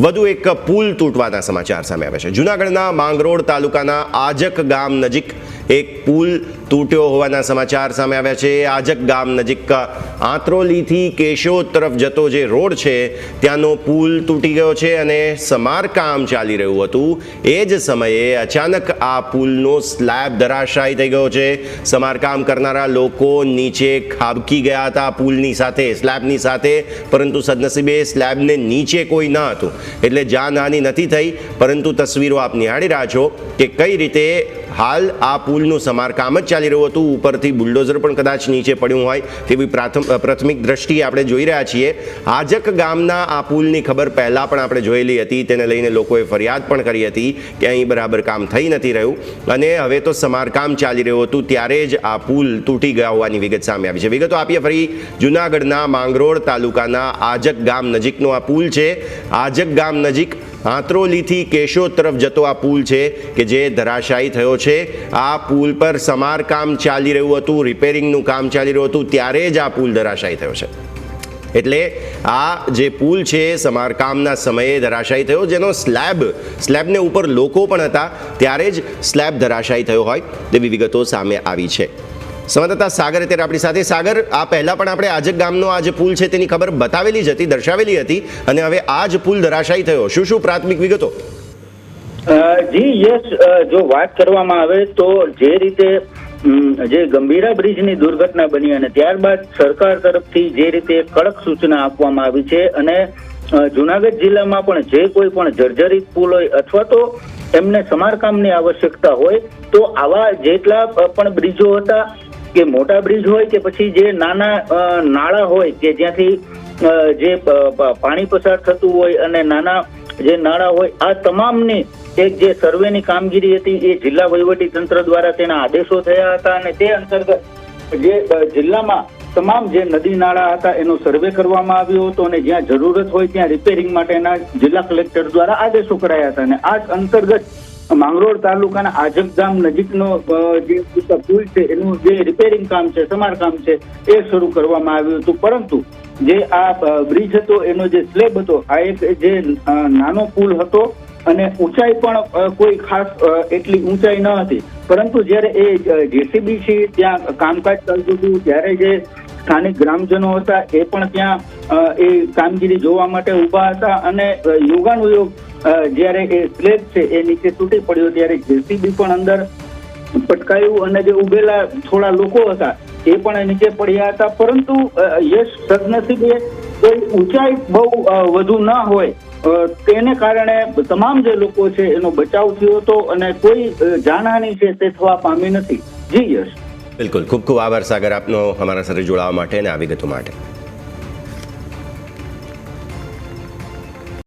વધુ એક પુલ તૂટવાના સમાચાર સામે આવ્યા છે. જૂનાગઢના માંગરોળ તાલુકાના આજક ગામ નજીક એક પુલ તૂટ્યો હોવાના સમાચાર સામે આવ્યા છે. આજક ગામ નજીક આંત્રોલીથી કેશોદ તરફ જતો જે રોડ છે, ત્યાંનો પુલ તૂટી ગયો છે અને સમારકામ ચાલી રહ્યું હતું. એ જ સમયે અચાનક આ પુલનો સ્લેબ ધરાશાયી થઈ ગયો છે. સમારકામ કરનારા લોકો નીચે ખાબકી ગયા હતા પુલની સાથે, સ્લેબની સાથે, પરંતુ સદનસીબે સ્લેબને નીચે કોઈ ન હતું. એટલે જાનહાનિ નથી થઈ, પરંતુ તસવીરો આપ નિહાળી રહ્યા છો કે કઈ રીતે હાલ આ પુલનું સમારકામ જ ચાલી રહ્યું હતું. ઉપરથી બુલડોઝર પણ કદાચ નીચે પડ્યું હોય તેવી પ્રાથમ, પ્રાથમિક દ્રષ્ટિએ આપણે જોઈ રહ્યા છીએ. આજક ગામના આ પુલની ખબર પહેલાં પણ આપણે જોયેલી હતી. તેને લઈને લોકોએ ફરિયાદ પણ કરી હતી કે અહીં બરાબર કામ થઈ નથી રહ્યું. અને હવે તો સમારકામ ચાલી રહ્યું હતું. ત્યારે જ આ પુલ તૂટી ગયા હોવાની વિગત સામે આવી છે. વિગતો આપીએ ફરી. જૂનાગઢના માંગરોળ તાલુકાના આજક ગામ નજીકનો આ પુલ છે. આજક ગામ નજીક આંત્રોલીથી કેશોદ તરફ જતો આ પુલ છે કે જે ધરાશાયી થયો છે. આ પુલ પર સમારકામ ચાલી રહ્યું હતું રિપેરિંગનું કામ ચાલી રહ્યું હતું, ત્યારે જ આ પુલ ધરાશાયી થયો છે. એટલે આ જે પુલ છે, સમારકામના સમયે ધરાશાયી થયો, જેનો સ્લેબ, સ્લેબને ઉપર લોકો પણ હતા, ત્યારે જ સ્લેબ ધરાશાયી થયો હોય તેવી વિગતો સામે આવી છે. સંવાદદાતા સાગર અત્યારે આપણી સાથે. સાગર, આ પહેલા પણ આપણે આજક ગામનો આ જે પુલ છે તેની ખબર બતાવેલી જ હતી, દર્શાવેલી હતી અને હવે આ જ પુલ ધરાશાયી થયો. શું શું પ્રાથમિક વિગતો? જી, યસ જો વાત કરવામાં આવે તો જે રીતે જે ગંભીરા બ્રિજની દુર્ઘટના બની અને ત્યારબાદ સરકાર તરફથી જે રીતે કડક સૂચના આપવામાં આવી છે અને જુનાગઢ જિલ્લામાં પણ જે કોઈ પણ જર્જરિત પુલ હોય અથવા તો એમને સમારકામની આવશ્યકતા હોય, તો આવા જેટલા પણ બ્રિજો હતા કે મોટા બ્રિજ હોય કે પછી જે નાના નાળા હોય કે જ્યાંથી જે પાણી પસાર થતું હોય અને નાના જે નાળા હોય, આ તમામની એક જે સર્વેની કામગીરી હતી એ જિલ્લા વહીવટી તંત્ર દ્વારા તેના આદેશો થયા હતા અને તે અંતર્ગત જે જિલ્લામાં તમામ જે નદી નાળા હતા એનો સર્વે કરવામાં આવ્યો હતો અને જ્યાં જરૂરત હોય ત્યાં રિપેરિંગ માટેના જિલ્લા કલેક્ટર દ્વારા આદેશો કરાયા હતા અને આ અંતર્ગત માંગરોળ તાલુકાના આજક ગામ નજીકનો જે પુલ છે, એનું જે રિપેરિંગ કામ છે સમારકામ છે, એ શરૂ કરવામાં આવ્યું હતું. પરંતુ જે આ બ્રિજ હતો, એનો જે સ્લેબ હતો, આ એક જે નાનો પુલ હતો અને ઊંચાઈ પણ કોઈ ખાસ એટલી ઊંચાઈ ન હતી. પરંતુ જ્યારે એ જેસીબી છે, ત્યાં કામકાજ ચાલતું હતું, ત્યારે જે સ્થાનિક ગ્રામજનો હતા, એ પણ ત્યાં એ કામગીરી જોવા માટે ઊભા હતા અને યોગાનુયોગ જ્યારે એ સ્લેબ છે એ નીચે તૂટી પડ્યો ત્યારે જેસીબી પણ અંદર પટકાયું અને જે ઉભેલા થોડા લોકો હતા એ પણ નીચે પડ્યા હતા. પરંતુ યશ સદનસીબે કોઈ ઊંચાઈ બહુ વધુ ન હોય. તેને કારણે તમામ જે લોકો છે એનો બચાવ થયો હતો અને કોઈ જાનહાની છે તે થવા પામી નથી. જી યશ. બિલકુલ. ખૂબ ખૂબ આભાર સાગર આપનો અમારા સાથે જોડાવા માટે અને આ વિગતો માટે.